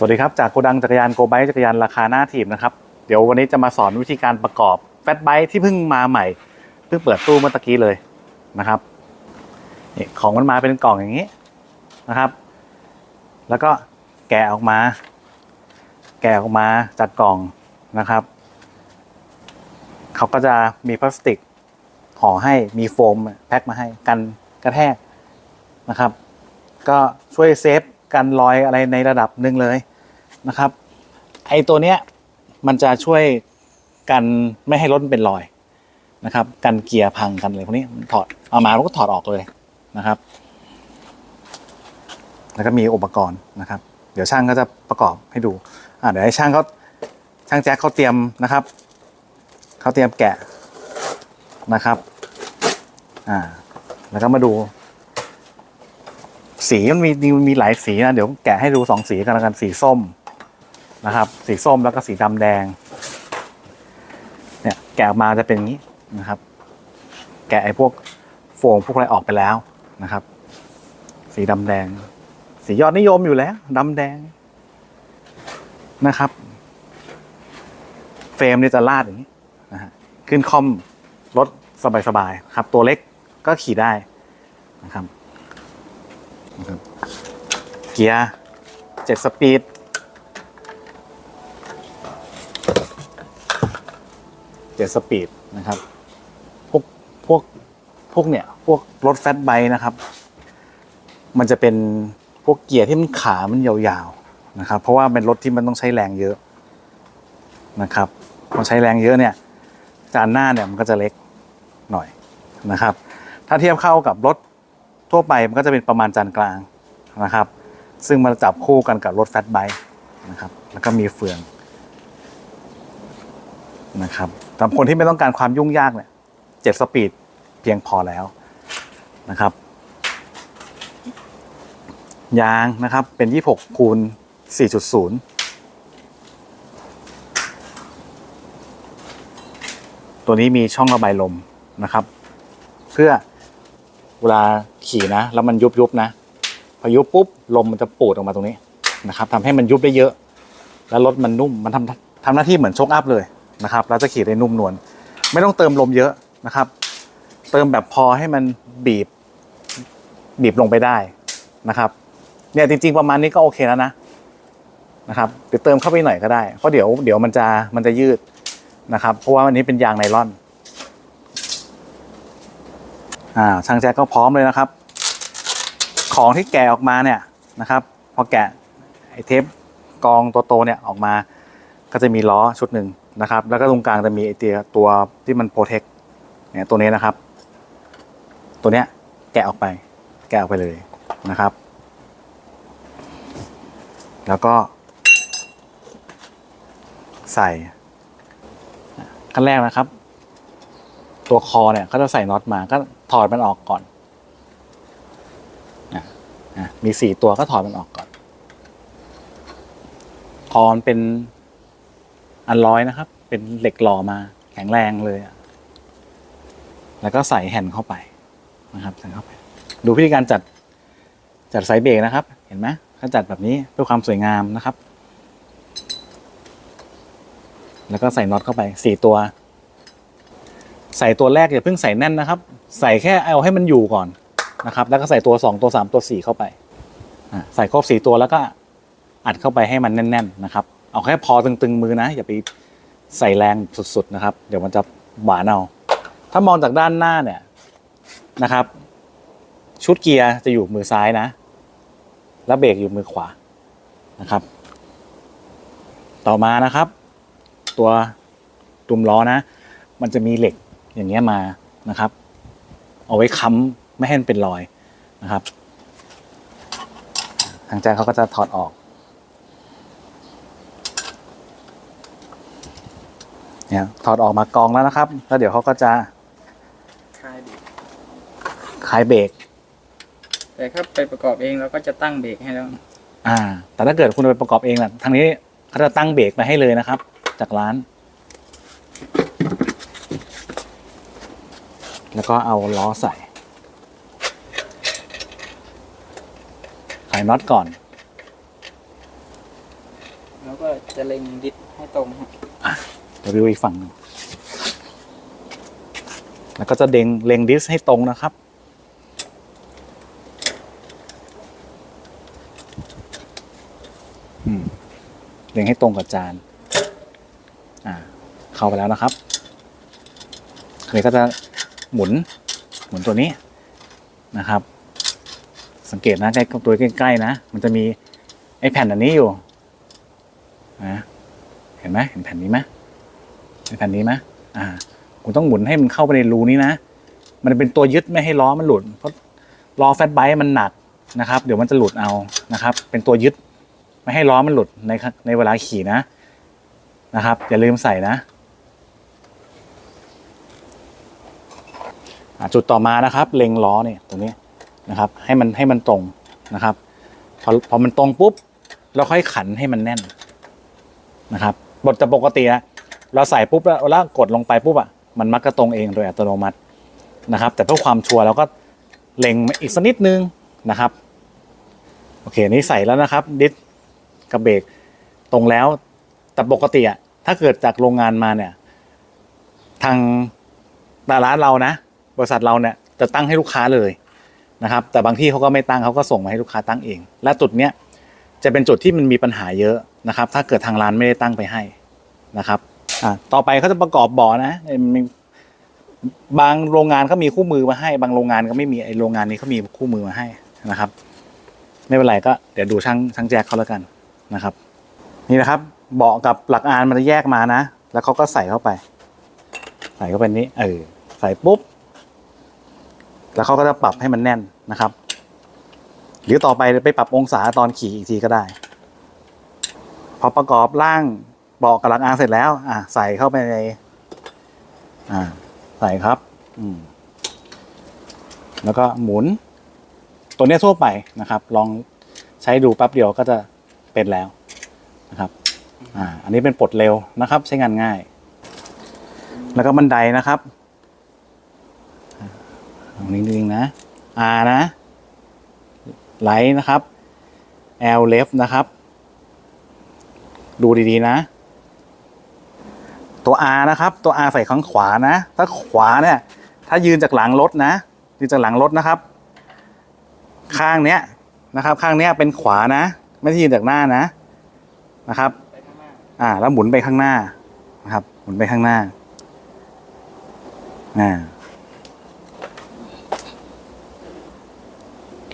สวัสดีครับ จากโกดังจักรยานโกไบจักรยานราคาหน้าถีบนะครับ เดี๋ยววันนี้จะมาสอนวิธีการประกอบแฟตไบที่เพิ่งมาใหม่ เพิ่งเปิดตู้เมื่อตะกี้เลยนะครับนี่ของมันมาเป็นกล่องอย่างนี้นะครับ แล้วก็แกะออกมา แกะออกมาจากกล่องนะครับ เขาก็จะมีพลาสติกห่อให้มีโฟมแพ็คมาให้กันกระแทกนะครับ ก็ช่วยเซฟ กันรอยอะไรในระดับหนึ่งเลยนะครับ ไอตัวเนี้ยมันจะช่วยกันไม่ให้รถมันเป็นรอยนะครับ กันเกียร์พังกันเลยพวกนี้ถอดเอามาแล้วก็ถอดออกเลยนะครับ แล้วก็มีอุปกรณ์นะครับ เดี๋ยวช่างก็จะประกอบให้ดูอ่าเดี๋ยวให้ช่างเขาช่างแจ็คเขาเตรียมนะครับเขาเตรียมแกะนะครับอ่าแล้วก็มาดู สีมันมีมีมีหลายสีนะ เดี๋ยวแกะให้ดูสองสีกันแล้วกันสีส้มนะครับ สีส้มแล้วก็สีดำแดง เนี่ยแกะออกมาจะเป็นอย่างนี้นะครับ แกะไอ้พวกโฟมพวกอะไรออกไปแล้วนะครับ สีดำแดง สียอดนิยมอยู่แล้วดำแดงนะครับ เฟรมเนี่ยจะลาดอย่างนี้นะฮะขึ้นคอมรถสบายๆครับ ตัวเล็กก็ขี่ได้นะครับ นะครับเกียร์เจ็ดสปีด เจ็ดสปีดนะครับ พวกพวกพวกเนี่ย พวกรถแฟตไบนะครับ มันจะเป็นพวกเกียร์ที่มันขามันยาวๆนะครับ เพราะว่าเป็นรถที่มันต้องใช้แรงเยอะนะครับพอใช้แรงเยอะเนี่ย จานหน้าเนี่ยมันก็จะเล็กหน่อยนะครับ ถ้าเทียบเข้ากับรถ ทั่วไปมันก็จะเป็นประมาณจานกลางนะครับ ซึ่งมันจับคู่กันกับรถแฟตไบค์นะครับแล้วก็มีเฟืองนะครับสำหรับคนที่ไม่ต้องการความยุ่งยากเนี่ยเจ็ดสปีดเพียงพอแล้วนะครับ ยางนะครับเป็น 26คูณ4.0ตัวนี้มีช่องระบายลมนะครับ เพื่อ เวลาขี่นะ แล้วมันยุบยุบๆนะพอยุบปุ๊บลมมันจะปูดออกมาตรงนี้นะครับทำให้มันยุบได้เยอะ แล้วรถมันนุ่มมันทำทำหน้าที่เหมือนโชคอัพเลยนะครับแล้วจะขี่ได้นุ่มนวลไม่ต้องเติมลมเยอะนะครับ เติมแบบพอให้มันบีบ บีบลงไปได้นะครับเนี่ยจริง ๆ ประมาณนี้ก็โอเคแล้วนะนะครับเดี๋ยวเติมเข้าไปหน่อยก็ได้เพราะเดี๋ยวเดี๋ยวมันจะมันจะยืดนะครับ เพราะว่าอันนี้เป็นยางไนล่อน อ่าช่างแจ็คก็พร้อมเลยนะครับ ของที่แกะออกมาเนี่ยนะครับ พอแกะไอเทปกองตัวโตเนี่ยออกมาก็จะมีล้อชุดหนึ่งนะครับ แล้วก็ตรงกลางจะมีไอเตียตัวที่มันโปรเทคเนี่ยตัวนี้นะครับ ตัวเนี้ยแกะออกไป แกะออกไปเลยนะครับ แล้วก็ใส่ขั้นแรกนะครับ ตัวคอเนี่ยเขาจะใส่น็อตมาก็ ถอดมันออกก่อนอะอะมีสี่ตัวก็ถอดมันออกก่อนคอมันเป็นอันร้อยนะครับ เป็นเหล็กหล่อมา แข็งแรงเลยอะแล้วก็ใส่แผ่นเข้าไปนะครับใส่เข้าไป ดูวิธีการจัดจัดสายเบรกนะครับ เห็นไหมเขาจัดแบบนี้เพื่อความสวยงามนะครับ แล้วก็ใส่น็อตเข้าไปสี่ตัว ใส่ตัวแรกอย่าเพิ่งใส่แน่นนะครับ ใส่แค่เอาให้มันอยู่ก่อนนะครับ แล้วก็ใส่ตัวสองตัวสามตัวสี่เข้าไปใส่ครบสี่ตัวแล้วก็อัดเข้าไปให้มันแน่น ๆ นะครับ เอาแค่พอตึงๆมือนะ อย่าไปใส่แรงสุดๆนะครับ เดี๋ยวมันจะหวานเอาถ้ามองจากด้านหน้าเนี่ยนะครับ ชุดเกียร์จะอยู่มือซ้ายนะ แล้วเบรกอยู่มือขวานะครับ ต่อมานะครับ ตัวตุ่มล้อนะ มันจะมีเหล็ก อย่างเงี้ยมานะครับ เอาไว้ค้ำไม่ให้มันเป็นรอยนะครับ ทางใจเขาก็จะถอดออกเนี่ยถอดออกมากองแล้วนะครับ แล้วเดี๋ยวเขาก็จะคลายเบรกคลายเบรกแต่ถ้าไปประกอบเองเราก็จะตั้งเบรกให้แล้วอ่า แต่ถ้าเกิดคุณไปประกอบเองล่ะทางนี้เขาจะตั้งเบรกมาให้เลยนะครับ จากร้าน แล้วก็เอาล้อใส่ใส่น็อตก่อน แล้วก็จะเล็งดิสให้ตรงครับเดี๋ยววิวอีกฝั่งหนึ่งแล้วก็จะเด้งเล็งดิสให้ตรงนะครับอืมเล็งให้ตรงกับจาน อ่า เข้าไปแล้วนะครับเคยก็จะ หมุนหมุนตัวนี้นะครับ สังเกตนะใกล้ตัวใกล้ๆนะ มันจะมีไอ้แผ่นอันนี้อยู่นะเห็นไหมเห็นแผ่นนี้ไหมในแผ่นนี้ไหมอ่าคุณต้องหมุนให้มันเข้าไปในรูนี้นะ มันเป็นตัวยึดไม่ให้ล้อมันหลุด เพราะล้อแฟตไบค์มันหนักนะครับ เดี๋ยวมันจะหลุดเอานะครับ เป็นตัวยึดไม่ให้ล้อมันหลุดในในเวลาขี่นะนะครับ อย่าลืมใส่นะอ่า จุดต่อมานะครับ เล็งล้อเนี่ยตรงนี้นะครับให้มันให้มันตรงนะครับพอพอมันตรงปุ๊บเราค่อยขันให้มันแน่นนะครับบทจะปกตินะเราใส่ปุ๊บแล้วแล้วกดลงไปปุ๊บอะมันมักจะตรงเองโดยอัตโนมัตินะครับ แต่เพื่อความชัวร์เราก็เล็งอีกสักนิดนึงนะครับโอเคนี่ใส่แล้วนะครับ ดิสกับเบรกตรงแล้วแต่ปกติอะถ้าเกิดจากโรงงานมาเนี่ย ทางร้านเรานะ บริษัทเราเนี่ยจะตั้งให้ลูกค้าเลยนะครับ แต่บางที่เขาก็ไม่ตั้งเขาก็ส่งมาให้ลูกค้าตั้งเอง และจุดเนี้ยจะเป็นจุดที่มันมีปัญหาเยอะนะครับ ถ้าเกิดทางร้านไม่ได้ตั้งไปให้นะครับอ่าต่อไปเขาจะประกอบบ่อนะเอ้บางโรงงานเขามีคู่มือมาให้ บางโรงงานก็ไม่มีไอโรงงานนี้เขามีคู่มือมาให้นะครับ ไม่เป็นไรก็เดี๋ยวดูช่างช่างแจ็คเขาแล้วกันนะครับ นี่นะครับเบาะกับหลักอานมันจะแยกมานะ แล้วเขาก็ใส่เข้าไป ใส่เข้าไปนี้เออใส่ปุ๊บ แล้วเขาก็จะปรับให้มันแน่นนะครับ หรือต่อไปไปปรับองศาตอนขี่อีกทีก็ได้ พอประกอบร่างบอกกับหลักอานเสร็จแล้ว อะใส่เข้าไปใน อ่า ใส่ครับ อืม แล้วก็หมุน ตัวนี้ทั่วไปนะครับ ลองใช้ดูแป๊บเดียวก็จะเป็นแล้วนะครับ อ่า อันนี้เป็นปลดเร็วนะครับ ใช้งานง่าย แล้วก็บันไดนะครับ ตรงนี้จริงๆนะ R นะไลท์นะครับ L left นะครับ ดูดีๆนะ ตัว R นะครับ ตัว R ใส่ข้างขวานะ ถ้าขวาเนี่ย ถ้ายืนจากหลังรถนะยืนจากหลังรถนะครับ ข้างเนี้ยนะครับ ข้างเนี้ยเป็นขวานะ ไม่ใช่ยืนจากหน้านะนะครับอ่า แล้วหมุนไปข้างหน้านะครับ หมุนไปข้างหน้าอ่า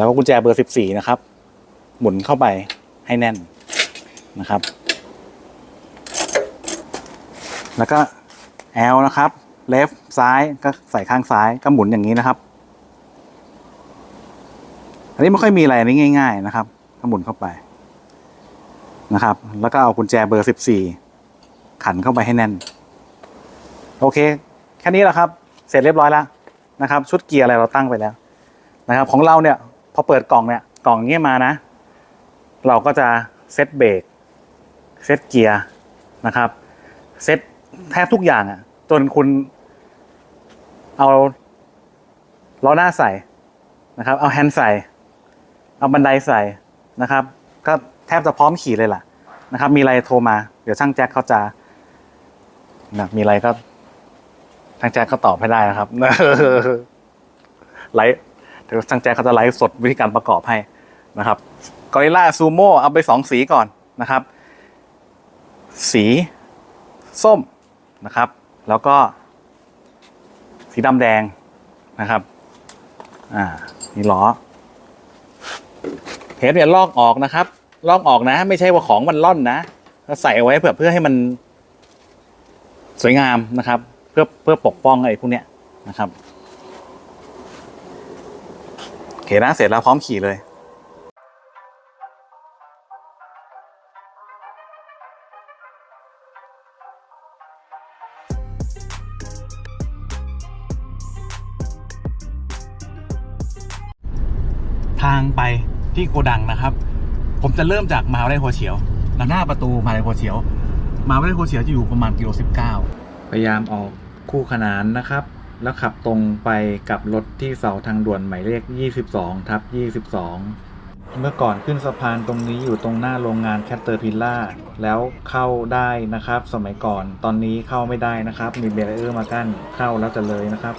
แล้วก็กุญแจเบอร์สิบสี่นะครับ หมุนเข้าไปให้แน่นนะครับ แล้วก็ L นะครับ left ซ้ายก็ใส่ข้างซ้ายก็หมุนอย่างนี้นะครับ อันนี้ไม่ค่อยมีอะไรอันนี้ง่าย ๆ นะครับก็หมุนเข้าไปนะครับ แล้วก็เอากุญแจเบอร์สิบสี่ขันเข้าไปให้แน่น โอเค แค่นี้แหละครับ เสร็จเรียบร้อยแล้วนะครับ ชุดเกียร์อะไรเราตั้งไปแล้วนะครับ ของเราเนี่ย พอเปิดกล่องเนี่ยกล่องเงี้ยมานะ เราก็จะเซตเบรกเซตเกียร์นะครับเซตแทบทุกอย่างอะ่ะ จนคุณเอาล้อหน้าใส่นะครับ เอาแฮนด์ใส่ เอาบันไดใส่นะครับ ก็แทบจะพร้อมขี่เลยล่ะนะครับ มีอะไรโทรมา เดี๋ยวช่างแจ็คเขาจะนะมีอะไรก็ช่างแจ็คเขาตอบให้ได้นะครับไลฟ์ เดี๋ยวช่างแจ็คเขาจะไลฟ์สดวิธีการประกอบให้นะครับกอริล่าซูโม่เอาไปสองสีก่อนนะครับ สีส้มนะครับ แล้วก็สีดำแดงนะครับอ่านี่ล้อเทปเนี่ยลอกออกนะครับ ลอกออกนะ ไม่ใช่ว่าของมันล่อนนะก็ใส่เอาไว้เพื่อเพื่อให้มันสวยงามนะครับ เพื่อเพื่อปกป้องไอ้พวกเนี้ยนะครับโอ เคนะเสร็จแล้วพร้อมขี่เลยทางไปที่โกดังนะครับ ผมจะเริ่มจากมหาวิทยาลัยหัวเฉียวหน้าประตูมหาวิทยาลัยหัวเฉียวมหาวิทยาลัยหัวเฉียวจะอยู่ประมาณกิโลสิบเก้าพยายามออกคู่ขนานนะครับ แล้วขับตรงไปกับรถที่เสาทางด่วนหมายเลข 22ทับ22 เมื่อก่อนขึ้นสะพานตรงนี้อยู่ตรงหน้าโรงงานแคตเตอร์พิลล่าแล้วเข้าได้นะครับ สมัยก่อนตอนนี้เข้าไม่ได้นะครับ มีเบรเออร์มากั้นเข้าแล้วจะเลยนะครับ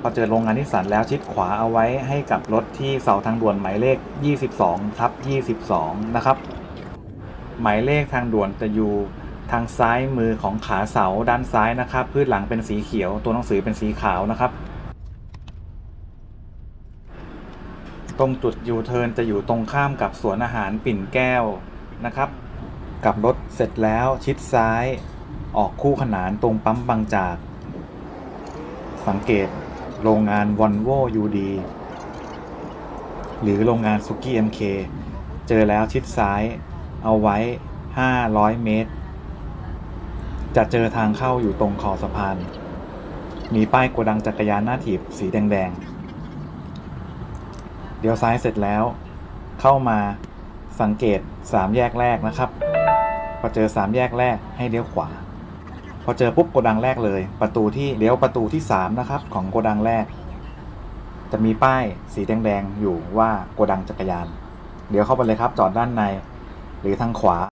พอเจอโรงงานนิสสันแล้วชิดขวาเอาไว้ให้กับรถที่เสาทางด่วนหมายเลข 22ทับ22 นะครับ หมายเลขทางด่วนจะอยู่ ทางซ้ายมือของขาเสาด้านซ้ายนะครับพื้นหลังเป็นสีเขียว ตัวหนังสือเป็นสีขาวนะครับ ตรงจุดยูเทิร์นจะอยู่ตรงข้ามกับสวนอาหารปิ่นแก้วนะครับกลับรถเสร็จแล้วชิดซ้ายออกคู่ขนานตรงปั๊มบางจาก สังเกตโรงงานวอลโวยูดีหรือโรงงานซุกี้ MK เจอแล้วชิดซ้ายเอาไว้ 500 เมตร จะเจอทางเข้าอยู่ตรงขอสะพาน มีป้ายโกดังจักรยานหน้าถีบสีแดงๆเดี๋ยวซ้ายเสร็จแล้ว เข้ามาสังเกต3แยกแรกนะครับ พอเจอ3แยกแรกให้เลี้ยวขวา พอเจอปุ๊บโกดังแรกเลย ประตูที่เลี้ยวประตูที่3นะครับ ของโกดังแรก จะมีป้ายสีแดงๆอยู่ว่าโกดังจักรยาน เดี๋ยวเข้าไปเลยครับจอดด้านในหรือทางขวา